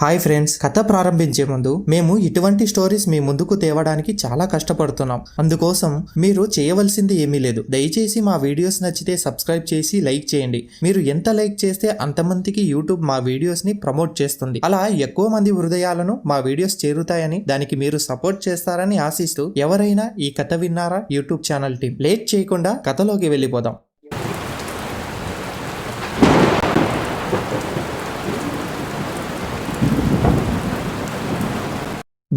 Hi friends కథ ప్రారంభించే ముందు మేము ఇటువంటి స్టోరీస్ మీ ముందుకు తేవడానికి చాలా కష్టపడుతున్నాం. అందుకోసం మీరు చేయవలసింది ఏమీ లేదు. దయచేసి మా వీడియోస్ నచ్చితే సబ్స్క్రైబ్ చేసి లైక్ చేయండి. మీరు ఎంత లైక్ చేస్తే అంతమందికి యూట్యూబ్ మా వీడియోస్ని ప్రమోట్ చేస్తుంది. అలా ఎక్కువ మంది హృదయాలను మా వీడియోస్ చేరుతాయని దానికి మీరు సపోర్ట్ చేస్తారని ఆశిస్తూ ఎవరైనా ఈ కథ విన్నారా? యూట్యూబ్ ఛానల్ టీం లేట్ చేయకుండా కథలోకి వెళ్ళిపోదాం.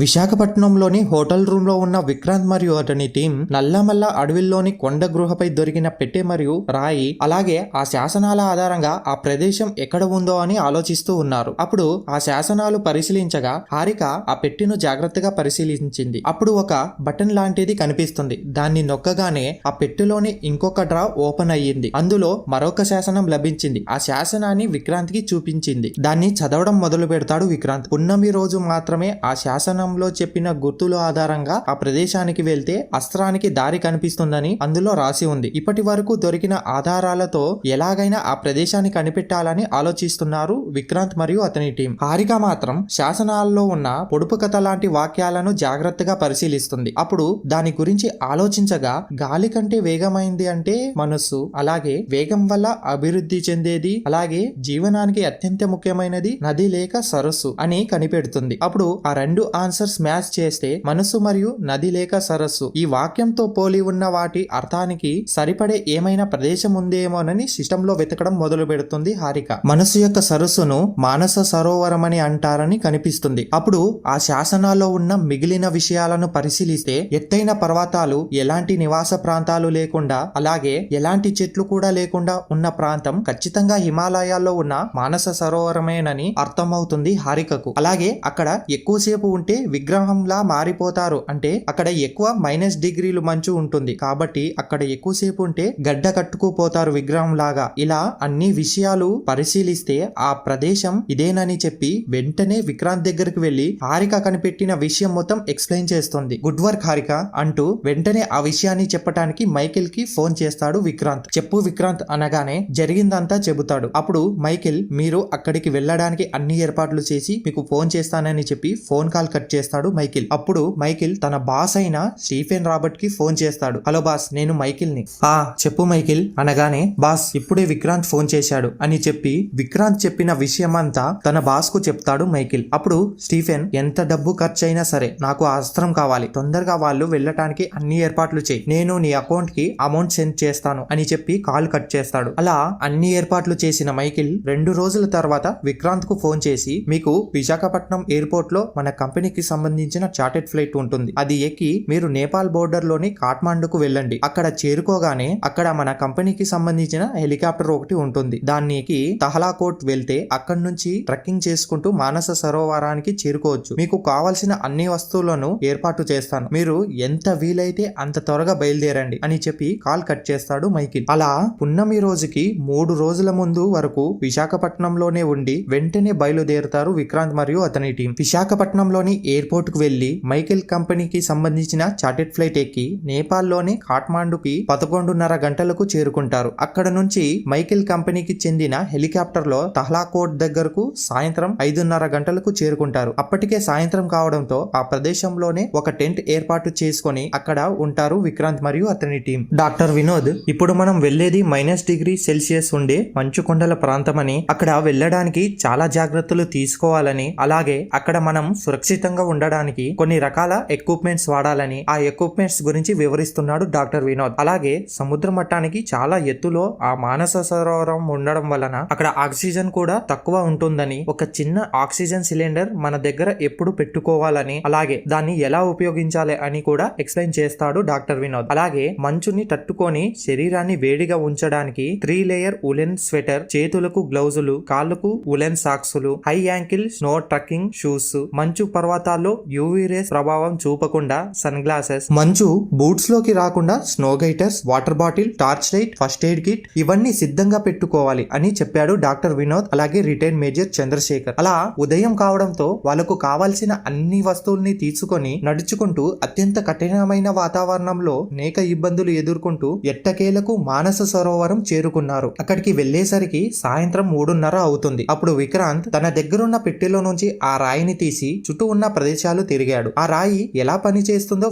విశాఖపట్నంలోని హోటల్ రూమ్లో ఉన్న విక్రాంత్ మరియు అతని టీం నల్లమల్ల అడవిల్లోని కొండ గృహపై దొరికిన పెట్టె మరియు రాయి అలాగే ఆ శాసనాల ఆధారంగా ఆ ప్రదేశం ఎక్కడ ఉందో అని ఆలోచిస్తూ ఉన్నారు. అప్పుడు ఆ శాసనాలు పరిశీలించగా హారిక ఆ పెట్టెను జాగ్రత్తగా పరిశీలించింది. అప్పుడు ఒక బటన్ లాంటిది కనిపిస్తుంది. దాన్ని నొక్కగానే ఆ పెట్టెలోని ఇంకొక డ్రా ఓపెన్ అయ్యింది. అందులో మరొక శాసనం లభించింది. ఆ శాసనాన్ని విక్రాంత్కి చూపించింది. దాన్ని చదవడం మొదలు పెడతాడు విక్రాంత్. పున్నమి రోజు మాత్రమే ఆ శాసనం శాసనంలో చెప్పిన గుర్తుల ఆధారంగా ఆ ప్రదేశానికి వెళ్తే అస్త్రానికి దారి కనిపిస్తుందని అందులో రాసి ఉంది. ఇప్పటి వరకు దొరికిన ఆధారాలతో ఎలాగైనా ఆ ప్రదేశాన్ని కనిపెట్టాలని ఆలోచిస్తున్నారు విక్రాంత్ మరియు అతని టీం. హారిక మాత్రం శాసనాల్లో ఉన్న పొడుపు కథ లాంటి వాక్యాలను జాగ్రత్తగా పరిశీలిస్తుంది. అప్పుడు దాని గురించి ఆలోచించగా గాలి కంటే వేగమైంది అంటే మనస్సు అలాగే వేగం వల్ల అభివృద్ధి చెందేది అలాగే జీవనానికి అత్యంత ముఖ్యమైనది నది లేక సరస్సు అని కనిపెడుతుంది. అప్పుడు ఆ రెండు ఆన్సర్స్ మ్యాచ్ చేస్తే మనస్సు మరియు నది లేక సరస్సు. ఈ వాక్యంతో పోలి ఉన్న వాటి అర్థానికి సరిపడే ఏమైనా ప్రదేశం ఉందేమోనని సిస్టంలో వెతకడం మొదలు పెడుతుంది హారిక. మనస్సు యొక్క సరస్సును మానస సరోవరం అని అంటారని కనిపిస్తుంది. అప్పుడు ఆ శాసనాల్లో ఉన్న మిగిలిన విషయాలను పరిశీలిస్తే ఎత్తైన పర్వతాలు ఎలాంటి నివాస ప్రాంతాలు లేకుండా అలాగే ఎలాంటి చెట్లు కూడా లేకుండా ఉన్న ప్రాంతం ఖచ్చితంగా హిమాలయాల్లో ఉన్న మానస సరోవరమేనని అర్థమవుతుంది హారికకు. అలాగే అక్కడ ఎక్కువసేపు ఉంటే విగ్రహంలా మారిపోతారు. అంటే అక్కడ ఎక్కువ మైనస్ డిగ్రీలు మంచు ఉంటుంది. కాబట్టి అక్కడ ఎక్కువసేపు ఉంటే గడ్డ కట్టుకుపోతారు విగ్రహం లాగా ఇలా అన్ని విషయాలు పరిశీలిస్తే ఆ ప్రదేశం ఇదేనని చెప్పి వెంటనే విక్రాంత్ దగ్గరికి వెళ్ళి హారిక కనిపెట్టిన విషయం మొత్తం ఎక్స్ప్లెయిన్ చేస్తుంది. గుడ్ వర్క్ హారిక అంటూ వెంటనే ఆ విషయాన్ని చెప్పడానికి మైకిల్కి ఫోన్ చేస్తాడు విక్రాంత్. చెప్పు విక్రాంత్ అనగానే జరిగిందంతా చెబుతాడు. అప్పుడు మైకిల్ మీరు అక్కడికి వెళ్ళడానికి అన్ని ఏర్పాట్లు చేసి మీకు ఫోన్ చేస్తానని చెప్పి ఫోన్ కాల్ కట్ చేస్తాడు మైకిల్. అప్పుడు మైకిల్ తన బాస్ అయిన స్టీఫెన్ రాబర్ట్కి ఫోన్ చేస్తాడు. హలో బాస్ నేను మైకిల్ని ఆ చెప్పు మైకిల్. అనగానే బాస్ ఇప్పుడే విక్రాంత్ ఫోన్ చేశాడు. అని చెప్పి విక్రాంత్ చెప్పిన విషయమంతా తన బాస్కు చెప్తాడు మైకిల్. అప్పుడు స్టీఫెన్ ఎంత డబ్బు ఖర్చు అయినా సరే నాకు అస్త్రం కావాలి. తొందరగా వాళ్ళు వెళ్ళటానికి అన్ని ఏర్పాట్లు చేయి. నేను నీ అకౌంట్కి అమౌంట్ సెండ్ చేస్తాను. అని చెప్పి కాల్ కట్ చేస్తాడు. అలా అన్ని ఏర్పాట్లు చేసిన మైకిల్ రెండు రోజుల తర్వాత విక్రాంత్కు ఫోన్ చేసి మీకు విశాఖపట్నం ఎయిర్పోర్ట్లో మన కంపెనీకి సంబంధించిన చార్టెడ్ ఫ్లైట్ ఉంటుంది. అది ఎక్కి మీరు నేపాల్ బోర్డర్లోని కాఠ్మాండుకు వెళ్ళండి. అక్కడ చేరుకోగానే అక్కడ మన కంపెనీకి సంబంధించిన హెలికాప్టర్ ఒకటి ఉంటుంది. దానికి తహలాకోట్ వెళ్తే అక్కడి నుంచి ట్రెక్కింగ్ చేసుకుంటూ మానస సరోవరానికి చేరుకోవచ్చు. మీకు కావాల్సిన అన్ని వస్తువులను ఏర్పాటు చేస్తాను. మీరు ఎంత వీలైతే అంత త్వరగా బయలుదేరండి అని చెప్పి కాల్ కట్ చేస్తాడు మైకిల్. అలా పున్నమి రోజుకి మూడు రోజుల ముందు వరకు విశాఖపట్నంలోనే ఉండి వెంటనే బయలుదేరుతారు విక్రాంత్ మరియు అతని టీం. విశాఖపట్నంలోని ఏ కు వెళ్ళి మైకెల్ కంపెనీకి సంబంధించిన చార్టెడ్ ఫ్లైట్ ఎక్కి నేపాల్లోని కాఠ్మాండుకి పదకొండున్నర గంటలకు చేరుకుంటారు. అక్కడ నుంచి మైకెల్ కంపెనీకి చెందిన హెలికాప్టర్లో తహ్లాకోట్ దగ్గరకు సాయంత్రం ఐదున్నర గంటలకు చేరుకుంటారు. అప్పటికే సాయంత్రం కావడంతో ఆ ప్రదేశంలోనే ఒక టెంట్ ఏర్పాటు చేసుకొని అక్కడ ఉంటారు విక్రాంత్ మరియు అతని టీం. డాక్టర్ వినోద్ ఇప్పుడు మనం వెళ్ళేది మైనస్ డిగ్రీ సెల్సియస్ ఉండే మంచు కొండల ప్రాంతమని అక్కడ వెళ్ళడానికి చాలా జాగ్రత్తలు తీసుకోవాలని అలాగే అక్కడ మనం సురక్షితంగా ఉండడానికి కొన్ని రకాల ఎక్విప్మెంట్స్ వాడాలని ఆ ఎక్విప్మెంట్స్ గురించి వివరిస్తున్నాడు డాక్టర్ వినోద్. అలాగే సముద్ర మట్టానికి చాలా ఎత్తులో ఆ మానస సరోవరం ఉండడం వలన అక్కడ ఆక్సిజన్ కూడా తక్కువ ఉంటుందని ఒక చిన్న ఆక్సిజన్ సిలిండర్ మన దగ్గర ఎప్పుడు పెట్టుకోవాలని అలాగే దాన్ని ఎలా ఉపయోగించాలి అని కూడా ఎక్స్ప్లెయిన్ చేస్తాడు డాక్టర్ వినోద్. అలాగే మంచుని తట్టుకొని శరీరాన్ని వేడిగా ఉంచడానికి త్రీ లేయర్ ఉలెన్ స్వెటర్ చేతులకు గ్లౌజులు కాళ్ళకు woollen సాక్సులు high ankle snow trekking shoes మంచు పర్వతాల ప్రాంతాల్లో యూవీ రేస్ ప్రభావం చూపకుండా సన్ గ్లాసెస్. మంచు బూట్స్లోకి రాకుండా snow gaiters water bottle torch light first aid kit ఇవన్నీ సిద్ధంగా పెట్టుకోవాలి అని చెప్పాడు డాక్టర్ వినోద్ అలాగే రిటైర్డ్ మేజర్ చంద్రశేఖర్. అలా ఉదయం కావడంతో వాళ్ళకు కావాల్సిన అన్ని వస్తువుల్ని తీసుకొని నడుచుకుంటూ అత్యంత కఠినమైన వాతావరణంలో అనేక ఇబ్బందులు ఎదుర్కొంటూ ఎట్టకేలకు మానస సరోవరం చేరుకున్నారు. అక్కడికి వెళ్ళేసరికి సాయంత్రం మూడున్నర అవుతుంది. అప్పుడు విక్రాంత్ తన దగ్గరున్న పెట్టెలో నుంచి ఆ రాయిని తీసి చుట్టూ ఉన్న ప్రదేశాలు తిరిగాడు. ఆ రాయి ఎలా పని చేస్తుందో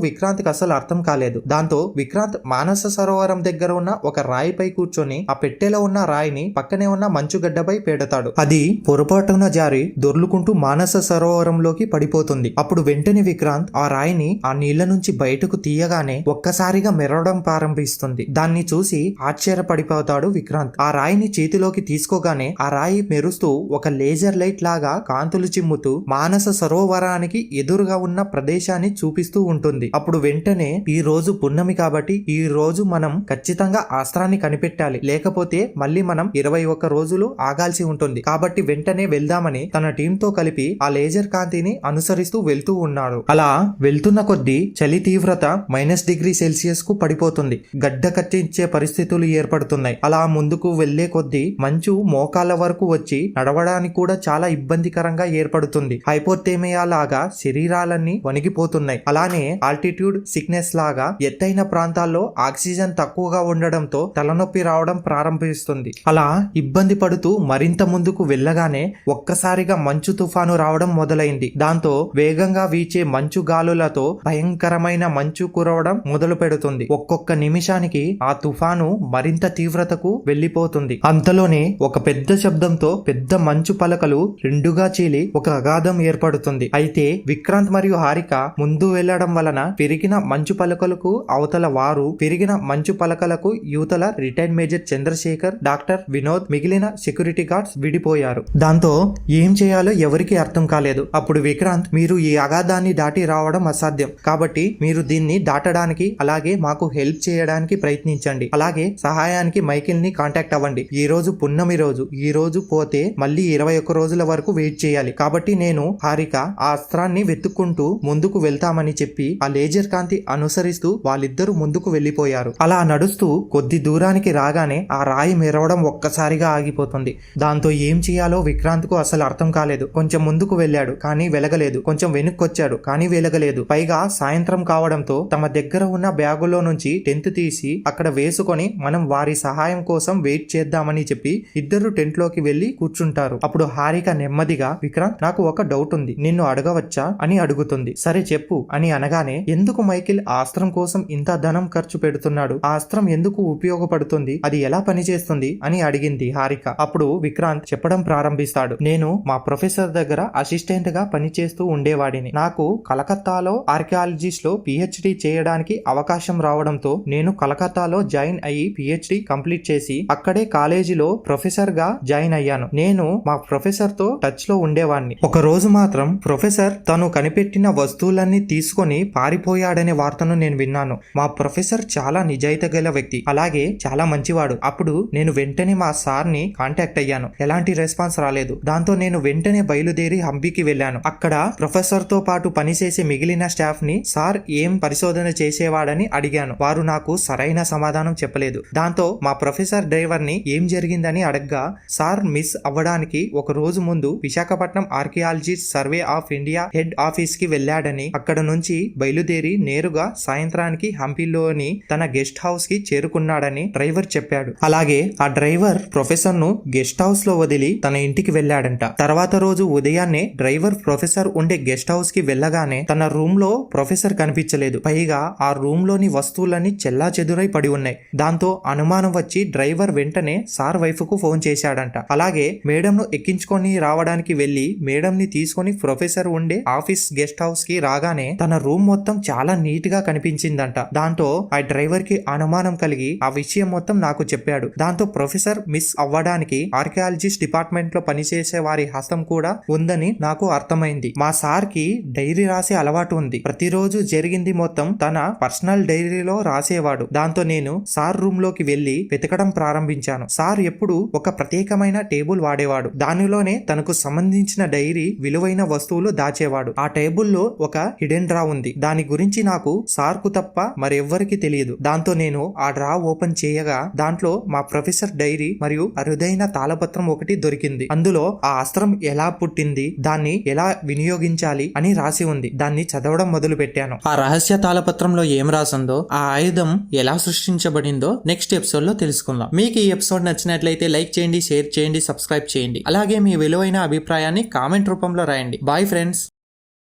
అసలు అర్థం కాలేదు. దాంతో విక్రాంత్ మానస సరోవరం దగ్గర ఉన్న ఒక రాయిపై కూర్చొని ఆ పెట్టెలో ఉన్న రాయిని పక్కనే ఉన్న మంచుగడ్డపై పెడతాడు. అది పొరపాటున జారి దొర్లుకుంటూ మానస సరోవరంలోకి పడిపోతుంది. అప్పుడు వెంటనే విక్రాంత్ ఆ రాయిని ఆ నీళ్ళ నుంచి బయటకు తీయగానే ఒక్కసారిగా మెరవడం ప్రారంభిస్తుంది. దాన్ని చూసి ఆశ్చర్యపడిపోతాడు విక్రాంత్. ఆ రాయిని చేతిలోకి తీసుకోగానే ఆ రాయి మెరుస్తూ ఒక లేజర్ లైట్ లాగా కాంతులు చిమ్ముతూ మానస సరోవరానికి ఎదురుగా ఉన్న ప్రదేశాన్ని చూపిస్తూ ఉంటుంది. అప్పుడు వెంటనే ఈ రోజు పున్నమి కాబట్టి ఈ రోజు మనం ఖచ్చితంగా అస్త్రాన్ని కనిపెట్టాలి. లేకపోతే మళ్ళీ మనం ఇరవై ఒక్క రోజులు ఆగాల్సి ఉంటుంది. కాబట్టి వెంటనే వెళ్దామని తన టీంతో కలిపి ఆ లేజర్ కాంతిని అనుసరిస్తూ వెళ్తూ ఉన్నాడు. అలా వెళ్తున్న కొద్దీ చలి తీవ్రత మైనస్ డిగ్రీ సెల్సియస్కు పడిపోతుంది. గడ్డ కట్టించే పరిస్థితులు ఏర్పడుతున్నాయి. అలా ముందుకు వెళ్ళే కొద్దీ మంచు మోకాల వరకు వచ్చి నడవడానికి కూడా చాలా ఇబ్బందికరంగా ఏర్పడుతుంది. హైపోతేమియా లాగా శరీరాలన్నీ వణిగిపోతున్నాయి. అలానే ఆల్టిట్యూడ్ సిక్నెస్ లాగా ఎత్తైన ప్రాంతాల్లో ఆక్సిజన్ తక్కువగా ఉండడంతో తలనొప్పి రావడం ప్రారంభిస్తుంది. అలా ఇబ్బంది పడుతూ మరింత ముందుకు వెళ్ళగానే ఒక్కసారిగా మంచు తుఫాను రావడం మొదలైంది. దాంతో వేగంగా వీచే మంచు గాలులతో భయంకరమైన మంచు కురవడం మొదలు పెడుతుంది. ఒక్కొక్క నిమిషానికి ఆ తుఫాను మరింత తీవ్రతకు వెళ్ళిపోతుంది అంతలోనే ఒక పెద్ద శబ్దంతో పెద్ద మంచు పలకలు రెండుగా చీలి ఒక అగాధం ఏర్పడుతుంది. అయితే విక్రాంత్ మరియు హారిక ముందు వెళ్ళడం వలన పెరిగిన మంచు పలకలకు అవతల వారు పెరిగిన మంచు పలకలకు యువతల retired major Chandrashekar doctor Vinod మిగిలిన సెక్యూరిటీ గార్డ్స్ విడిపోయారు. దాంతో ఏం చేయాలో ఎవరికీ అర్థం కాలేదు. అప్పుడు విక్రాంత్ మీరు ఈ అగాధాన్ని దాటి రావడం అసాధ్యం. కాబట్టి మీరు దీన్ని దాటడానికి అలాగే మాకు హెల్ప్ చేయడానికి ప్రయత్నించండి. అలాగే సహాయానికి మైకిల్ని కాంటాక్ట్ అవ్వండి. ఈ రోజు పున్నమి రోజు. ఈ రోజు పోతే మళ్ళీ ఇరవై ఒక్క రోజుల వరకు వెయిట్ చేయాలి. కాబట్టి నేను హారిక ఆ అస్త్రాన్ని వెతుక్కుంటూ ముందుకు వెళ్తామని చెప్పి ఆ లేజర్ కాంతి అనుసరిస్తూ వాళ్ళిద్దరూ ముందుకు వెళ్ళిపోయారు అలా నడుస్తూ కొద్ది దూరానికి రాగానే ఆ రాయి మెరవడం ఒక్కసారిగా ఆగిపోతుంది. దాంతో ఏం చేయాలో విక్రాంత్కు అసలు అర్థం కాలేదు. కొంచెం ముందుకు వెళ్ళాడు కానీ వెలగలేదు. కొంచెం వెనుక్కొచ్చాడు కానీ వెలగలేదు. పైగా సాయంత్రం కావడంతో తమ దగ్గర ఉన్న బ్యాగులో నుంచి టెంట్ తీసి అక్కడ వేసుకొని మనం వారి సహాయం కోసం వెయిట్ చేద్దామని చెప్పి ఇద్దరు టెంట్లోకి వెళ్ళి కూర్చుంటారు. అప్పుడు హారిక నెమ్మదిగా విక్రాంత్ నాకు ఒక డౌట్ ఉంది. నిన్ను అడగవచ్చు? అని అడుగుతుంది. సరే చెప్పు అని అనగానే ఎందుకు మైకిల్ ఆస్త్రం కోసం ఇంత ధనం ఖర్చు పెడుతున్నాడు? ఆ ఎందుకు ఉపయోగపడుతుంది? అది ఎలా పనిచేస్తుంది? అని అడిగింది హారిక. అప్పుడు విక్రాంత్ చెప్పడం ప్రారంభిస్తాడు. నేను మా ప్రొఫెసర్ దగ్గర అసిస్టెంట్గా పనిచేస్తూ ఉండేవాడిని. నాకు కలకత్తాలో ఆర్కియాలజిస్ట్లో పిహెచ్డి చేయడానికి అవకాశం రావడంతో నేను కలకత్తాలో జాయిన్ అయ్యి పిహెచ్డి కంప్లీట్ చేసి అక్కడే కాలేజీలో ప్రొఫెసర్గా జాయిన్ అయ్యాను. నేను మా ప్రొఫెసర్తో టచ్లో ఉండేవాడిని ఒక రోజు మాత్రం ప్రొఫెసర్ తను కనిపెట్టిన వస్తువులన్నీ తీసుకొని పారిపోయాడనే వార్తను నేను విన్నాను. మా ప్రొఫెసర్ చాలా నిజాయితీ గల వ్యక్తి. అలాగే చాలా మంచివాడు. అప్పుడు నేను వెంటనే మా సార్ని కాంటాక్ట్ అయ్యాను. ఎలాంటి రెస్పాన్స్ రాలేదు. దాంతో నేను వెంటనే బయలుదేరి హంపీకి వెళ్ళాను. అక్కడ ప్రొఫెసర్తో పాటు పనిచేసే మిగిలిన స్టాఫ్ని సార్ ఏం పరిశోధన చేసేవాడని అడిగాను. వారు నాకు సరైన సమాధానం చెప్పలేదు. దాంతో మా ప్రొఫెసర్ డ్రైవర్ని ఏం జరిగిందని అడగ్గా సార్ మిస్ అవ్వడానికి ఒక రోజు ముందు Visakhapatnam archaeology survey of India head ఆఫీస్కి వెళ్ళాడని అక్కడ నుంచి బయలుదేరి నేరుగా సాయంత్రానికి హంపీలోని తన గెస్ట్ హౌస్కి చేరుకున్నాడని డ్రైవర్ చెప్పాడు. అలాగే ఆ డ్రైవర్ ప్రొఫెసర్ను గెస్ట్ హౌస్లో వదిలి తన ఇంటికి వెళ్ళాడంట. తర్వాత రోజు ఉదయాన్నే డ్రైవర్ ప్రొఫెసర్ ఉండే గెస్ట్ హౌస్కి వెళ్ళగానే తన రూమ్లో ప్రొఫెసర్ కనిపించలేదు. పైగా ఆ రూమ్లోని వస్తువులన్నీ చెల్లా చెదురై పడి ఉన్నాయి. దాంతో అనుమానం వచ్చి డ్రైవర్ వెంటనే సార్ వైఫ్కు ఫోన్ చేశాడంట. అలాగే మేడం ను ఎక్కించుకొని రావడానికి వెళ్ళి మేడం ని తీసుకొని ప్రొఫెసర్ ఉండే ఆఫీస్ గెస్ట్ హౌస్కి రాగానే తన రూమ్ మొత్తం చాలా నీట్గా కనిపించిందంట. దాంతో ఆ డ్రైవర్కి అనుమానం కలిగి ఆ విషయం మొత్తం నాకు చెప్పాడు. దాంతో ప్రొఫెసర్ మిస్ అవ్వడానికి ఆర్కియాలజిస్ట్ డిపార్ట్మెంట్లో పనిచేసే వారి హస్తం కూడా ఉందని నాకు అర్థమైంది. మా సార్కి డైరీ రాసే అలవాటు ఉంది. ప్రతిరోజు జరిగింది మొత్తం తన పర్సనల్ డైరీలో రాసేవాడు. దాంతో నేను సార్ రూమ్లోకి వెళ్ళి వెతకడం ప్రారంభించాను. సార్ ఎప్పుడు ఒక ప్రత్యేకమైన టేబుల్ వాడేవాడు. దానిలోనే తనకు సంబంధించిన డైరీ విలువైన వస్తువులు దాచి దాచేవాడు ఆ టేబుల్లో ఒక హిడెన్ డ్రా ఉంది. దాని గురించి నాకు సార్కు తప్ప మరెవ్వరికి తెలియదు. దాంతో నేను ఆ డ్రా ఓపెన్ చేయగా దాంట్లో మా ప్రొఫెసర్ డైరీ మరియు అరుదైన తాళపత్రం ఒకటి దొరికింది. అందులో ఆ అస్త్రం ఎలా పుట్టింది దాన్ని ఎలా వినియోగించాలి అని రాసి ఉంది. దాన్ని చదవడం మొదలు పెట్టాను ఆ రహస్య తాళపత్రంలో ఏం రాసిందో ఆ ఆయుధం ఎలా సృష్టించబడిందో నెక్స్ట్ ఎపిసోడ్లో తెలుసుకుందాం. మీకు ఈ ఎపిసోడ్ నచ్చినట్లయితే లైక్ చేయండి షేర్ చేయండి సబ్స్క్రైబ్ చేయండి. అలాగే మీ విలువైన అభిప్రాయాన్ని కామెంట్ రూపంలో రాయండి. Bye friends!